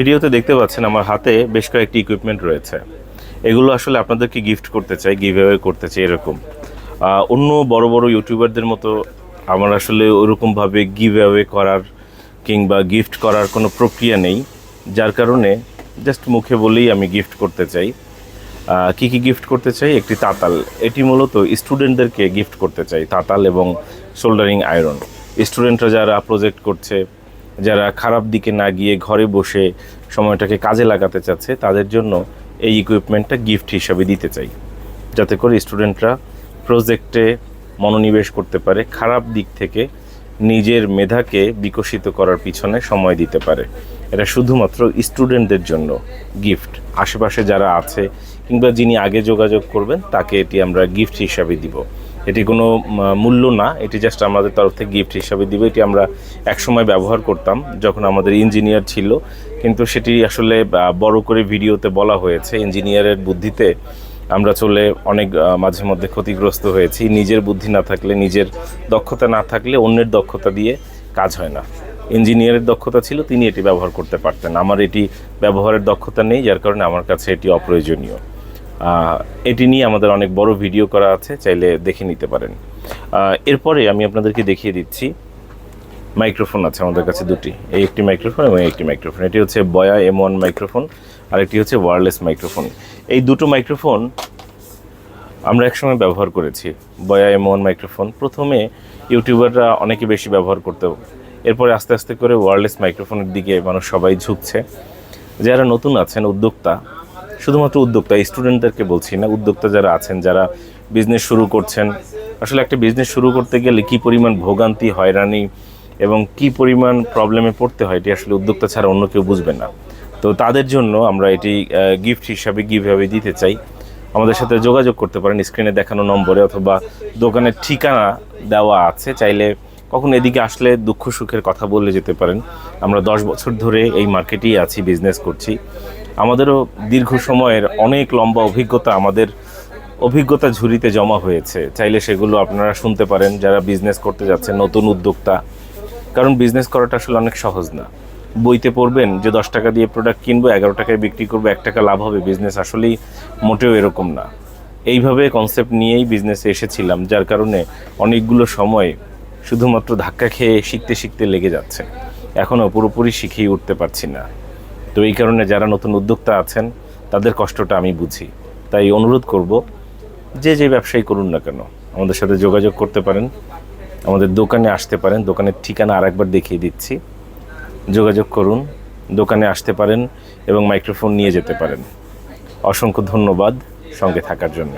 ভিডিওতে দেখতে পাচ্ছেন আমার হাতে বেশ কয়েকটি ইকুইপমেন্ট রয়েছে। এগুলো আসলে আপনাদেরকে গিফট করতে চাই গিভ করতে চাই এরকম। অন্য বড় বড় ইউটিউবারদের মতো আমার আসলে ওরকমভাবে গিভ অ্যাওয়ে করার কিংবা গিফট করার কোনো প্রক্রিয়া নেই। যার কারণে জাস্ট মুখে বলেই আমি গিফট করতে চাই। কি কি গিফট করতে চাই? একটি তাতাল। এটি মূলত স্টুডেন্টদেরকে গিফট করতে চাই, তাতাল এবং শোল্ডারিং আয়রন স্টুডেন্টরা যারা প্রজেক্ট করছে যারা খারাপ দিকে না গিয়ে ঘরে বসে সময়টাকে কাজে লাগাতে চাচ্ছে, তাদের জন্য এই ইকুইপমেন্টটা গিফট হিসাবে দিতে চাই। যাতে করে স্টুডেন্টরা প্রজেক্টে মনোনিবেশ করতে পারে, খারাপ দিক থেকে নিজের মেধাকে বিকশিত করার পিছনে সময় দিতে পারে। এটা শুধুমাত্র স্টুডেন্টদের জন্য গিফট আশেপাশে যারা আছে কিংবা যিনি আগে যোগাযোগ করবেন, তাকে এটি আমরা গিফট হিসাবে দিব। এটি কোনো মূল্য না, এটি জাস্ট আমাদের তরফ থেকে গিফট হিসাবে দিব। এটি আমরা একসময় ব্যবহার করতাম যখন আমাদের ইঞ্জিনিয়ার ছিল। কিন্তু সেটি আসলে বড় করে ভিডিওতে বলা হয়েছে। ইঞ্জিনিয়ারের বুদ্ধিতে আমরা চলে অনেক মাঝে মধ্যে ক্ষতিগ্রস্ত হয়েছি। নিজের বুদ্ধি না থাকলে, নিজের দক্ষতা না থাকলে অন্যের দক্ষতা দিয়ে কাজ হয় না। ইঞ্জিনিয়ারের দক্ষতা ছিল, তিনি এটি ব্যবহার করতে পারতেন। আমার এটি ব্যবহারের দক্ষতা নেই, যার কারণে আমার কাছে এটি অপ্রয়োজনীয়। এটি নিয়ে আমাদের অনেক বড় ভিডিও করা আছে, চাইলে দেখে নিতে পারেন। এরপরে আমি আপনাদেরকে দেখিয়ে দিচ্ছি, মাইক্রোফোন আছে আমাদের কাছে দুটি। এই একটি মাইক্রোফোন এবং একটি মাইক্রোফোন। এটি হচ্ছে বয়া এম ওয়ান মাইক্রোফোন, আর একটি হচ্ছে ওয়্যারলেস মাইক্রোফোন। এই দুটো মাইক্রোফোন আমরা একসময় ব্যবহার করেছি, বয়া এম ওয়ান মাইক্রোফোন। প্রথমে ইউটিউবাররা অনেকে বেশি ব্যবহার করতো এরপরে আস্তে আস্তে করে ওয়্যারলেস মাইক্রোফোনের দিকে মানুষ সবাই ঝুঁকছে। যারা নতুন আছেন, উদ্যোক্তা শুধুমাত্র উদ্যোক্তা স্টুডেন্টদেরকে বলছি না, উদ্যোক্তা যারা আছেন, যারা বিজনেস শুরু করছেন। আসলে একটা বিজনেস শুরু করতে গেলে কি পরিমাণ ভোগান্তি, হয়রানি এবং কি পরিমাণ প্রবলেমে পড়তে হয়, এটি আসলে উদ্যোক্তা ছাড়া অন্য কেউ বুঝবে না। তো তাদের জন্য আমরা এটি গিফট হিসাবে গিভভাবে দিতে চাই। আমাদের সাথে যোগাযোগ করতে পারেন স্ক্রিনে দেখানো নম্বরে অথবা দোকানের ঠিকানা দেওয়া আছে। চাইলে কখন এদিকে আসলে দুঃখ সুখের কথা বলে যেতে পারেন। আমরা দশ বছর ধরে এই মার্কেটেই আছি বিজনেস করছি। আমাদেরও দীর্ঘ সময়ের অনেক লম্বা অভিজ্ঞতা আমাদের অভিজ্ঞতা ঝুড়িতে জমা হয়েছে। চাইলে সেগুলো আপনারা শুনতে পারেন, যারা বিজনেস করতে যাচ্ছেন, নতুন উদ্যোক্তা। কারণ বিজনেস করাটা আসলে অনেক সহজ না। বইতে পড়বেন যে দশ টাকা দিয়ে প্রোডাক্ট কিনবো, এগারো টাকায় বিক্রি করব, এক টাকা লাভ হবে। বিজনেস আসলেই মোটেও এরকম না। এইভাবে কনসেপ্ট নিয়েই বিজনেসে এসেছিলাম, যার কারণে অনেকগুলো সময় শুধুমাত্র ধাক্কা খেয়ে শিখতে শিখতে লেগে যাচ্ছে। এখনও পুরোপুরি শিখেই উঠতে পারছি না। তো এই কারণে যারা নতুন উদ্যোক্তা আছেন, তাদের কষ্টটা আমি বুঝি। তাই অনুরোধ করব, যে যে ব্যবসায়ী করুন না কেন, আমাদের সাথে যোগাযোগ করতে পারেন, আমাদের দোকানে আসতে পারেন, দোকানের ঠিকানা আরেকবার দেখিয়ে দিচ্ছি। যোগাযোগ করুন, দোকানে আসতে পারেন এবং মাইক্রোফোন নিয়ে যেতে পারেন। অসংখ্য ধন্যবাদ সঙ্গে থাকার জন্য।